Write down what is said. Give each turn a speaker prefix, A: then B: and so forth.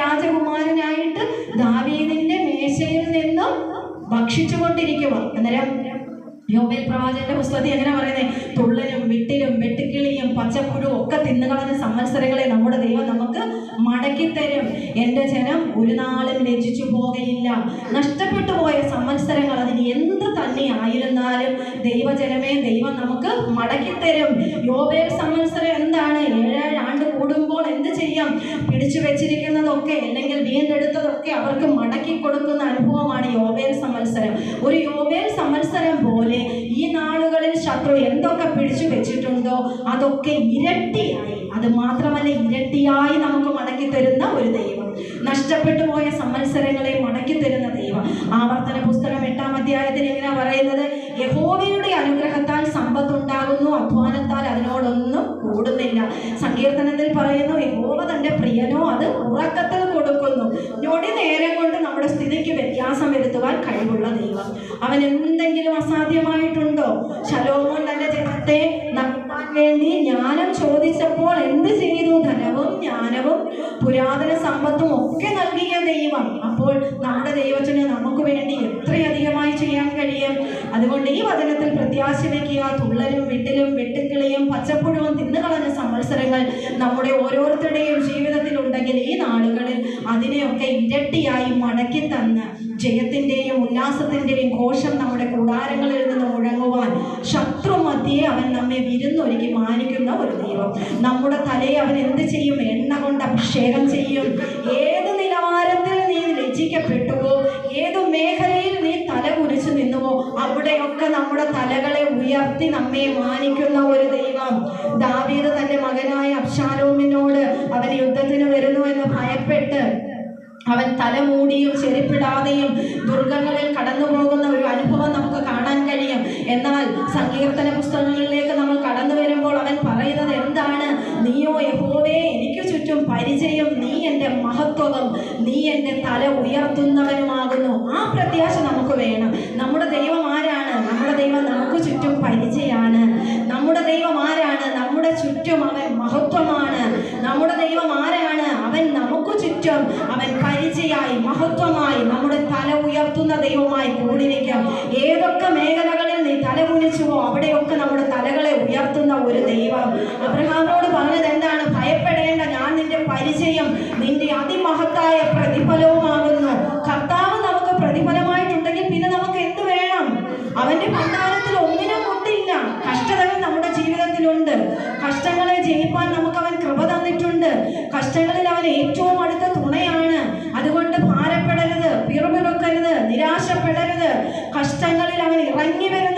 A: രാജകുമാരനായിട്ട് ദാവീദിന്റെ മേശയിൽ നിന്നും ഭക്ഷിച്ചുകൊണ്ടിരിക്കുക അന്നേരം യോബേൽ പ്രവാചകന്റെ പുസ്തകത്തിൽ എങ്ങനെ പറയുന്നത് തുള്ളലും വിട്ടിലും വെട്ടുക്കിളിയും പച്ചപ്പുഴും ഒക്കെ തിന്നുകളഞ്ഞ സംവത്സരങ്ങളെ നമ്മുടെ ദൈവം നമുക്ക് തരും എന്റെ ജനം ഒരു നാളും രചിച്ചു പോകയില്ല. നഷ്ടപ്പെട്ടു പോയ സംവത്സരങ്ങൾ അതിന് എന്ത് തന്നെ ആയിരുന്നാലും ദൈവജനമേ ദൈവം നമുക്ക് മടക്കിത്തരും. യോബേ സംവത്സരം എന്താണ്? ഏഴേഴ് ആണ്ട് കൂടുമ്പോൾ എന്ത് ചെയ്യാം? പിടിച്ചു വെച്ചിരിക്കുന്നതൊക്കെ അല്ലെങ്കിൽ വീണ്ടെടുത്തതൊക്കെ അവർക്ക് മടക്കി കൊടുക്കുന്ന അനുഭവമാണ് യോബേൽ സംവത്സരം ഒരു യോബേൽ സമ്മത്സരം പോലെ ഈ നാളുകളിൽ ശത്രു എന്തൊക്കെ പിടിച്ചു വെച്ചിട്ടുണ്ടോ അതൊക്കെ ഇരട്ടിയായി. അത് മാത്രമല്ല ഇരട്ടിയായി നമുക്ക് മടക്കി തരുന്ന ഒരു ദൈവം. നഷ്ടപ്പെട്ടു പോയ സമ്മത്സരങ്ങളെ മടക്കി തരുന്ന ദൈവം. ആവർത്തന പുസ്തകം എട്ടാം അധ്യായത്തിൽ എങ്ങനെയാ പറയുന്നത്? യഹോവയുടെ അനുഗ്രഹത്താൽ കഴിവുള്ള ദൈവം. അവൻ എന്തെങ്കിലും അസാധ്യമായിട്ടുണ്ടോ? ശലോമോൻ തന്റെ ജനത്തെ നടത്താൻ വേണ്ടി ജ്ഞാനം ചോദിച്ചപ്പോൾ എന്ത് ചെയ്തു? ധനവും ജ്ഞാനവും പുരാതന സമ്പത്തും ഒക്കെ നൽകിയ ദൈവം. അപ്പോൾ നമ്മുടെ ദൈവത്തിന് നമുക്ക് വേണ്ടി എത്രയധികമായി ചെയ്യാൻ കഴിയും? അതുകൊണ്ട് ഈ വചനത്തിൽ പ്രത്യാശ വയ്ക്കുക തുള്ളലും വിട്ടിലും വെട്ടുക്കിളിയും പച്ചപ്പുഴവും തിന്നുകളഞ്ഞ സംവത്സരങ്ങൾ നമ്മുടെ ഓരോരുത്തരുടെയും ജീവിതത്തിൽ ഉണ്ടെങ്കിൽ ഈ നാളുകളിൽ അതിനെയൊക്കെ ഇരട്ടിയായി മടക്കി തന്ന് ജയത്തിന്റെയും ഉല്ലാസത്തിന്റെയും ഘോഷം നമ്മുടെ കൂടാരങ്ങളിൽ നിന്ന് മുഴങ്ങുവാൻ ശത്രു മധ്യേ അവൻ നമ്മെ വിരുന്നൊരുക്കി മാനിക്കുന്ന ഒരു ദൈവം. നമ്മുടെ തലയെ അവൻ എന്ത് ചെയ്യും? എണ്ണ കൊണ്ട് അഭിഷേകം ചെയ്യും. ഏത് നിലവാരത്തിൽ നീ രചിക്കപ്പെട്ടുവോ ഏത് മേഖലയിൽ നീ തല കുരിച്ചു നിന്നുവോ അവിടെയൊക്കെ നമ്മുടെ തലകളെ ഉയർത്തി നമ്മെ മാനിക്കുന്ന ഒരു ദൈവം. ദാവീദ് തന്റെ മകനായ അബ്ഷാലോമിനോട് അവൻ യുദ്ധത്തിന് വരുന്നു എന്ന് ഭയപ്പെട്ട് അവൻ തലമൂടിയും ചെരുപ്പിടാതെയും ദുർഗങ്ങളിൽ കടന്നു പോകുന്ന ഒരു അനുഭവം നമുക്ക് കാണാൻ കഴിയും. എന്നാൽ സങ്കീർത്തന പുസ്തകങ്ങളിലേക്ക് നമ്മൾ കടന്നു വരുമ്പോൾ അവൻ പറയുന്നത് എന്താണ്? നീയോ യഹോവേ എനിക്ക് ചുറ്റും പരിചയം നീ എന്റെ മഹത്വവും നീ എന്റെ തല ഉയർത്തുന്നവനുമാകുന്നു. ആ പ്രത്യാശ നമുക്ക് വേണം. നമ്മുടെ ദൈവം ആരാണ്? നമ്മുടെ ദൈവം നമുക്ക് ചുറ്റും പരിചയമാണ് നമ്മുടെ ദൈവം ആരാണ്? നമ്മുടെ ചുറ്റും അവൻ മഹത്വമാണ്. നമ്മുടെ ദൈവം ആരാണ്? അവൻ നമുക്ക് ചുറ്റും പരിചയമായി മഹത്വമായി നമ്മുടെ തല ഉയർത്തുന്ന ദൈവമായി കൂടിയിരിക്കാം ഏതൊക്കെ മേഖലകളിൽ നീ തല കുനിച്ചുവോ അവിടെയൊക്കെ നമ്മുടെ തലകളെ ഉയർത്തുന്ന ഒരു ദൈവം. അബ്രഹാമിനോട് പറഞ്ഞത് എന്താണ്? ഭയപ്പെടേണ്ട ഞാൻ നിന്റെ പരിചയം നിന്റെ അതിമഹത്തായ പ്രതിഫലവുമാകുന്നു. കർത്താവ് നമുക്ക് പ്രതിഫലമായിട്ടുണ്ടെങ്കിൽ പിന്നെ നമുക്ക് എന്ത് വേണം? അവന്റെ ഭണ്ഡാരത്തിൽ ഒന്നിനും മുട്ടില്ല. കഷ്ടതകൾ നമ്മുടെ ജീവിതത്തിലുണ്ട്. കഷ്ടങ്ങളെ ജയിപ്പാൻ നമുക്ക് അവൻ കൃപ തന്നിട്ടുണ്ട് കഷ്ടങ്ങളിൽ അവൻ ഏറ്റവും അടുത്ത തുണയാണ് അതുകൊണ്ട് ഭാരപ്പെടരുത് പിറുപിറുക്കരുത് നിരാശപ്പെടരുത് കഷ്ടങ്ങളിൽ അവൻ ഇറങ്ങി വരുന്ന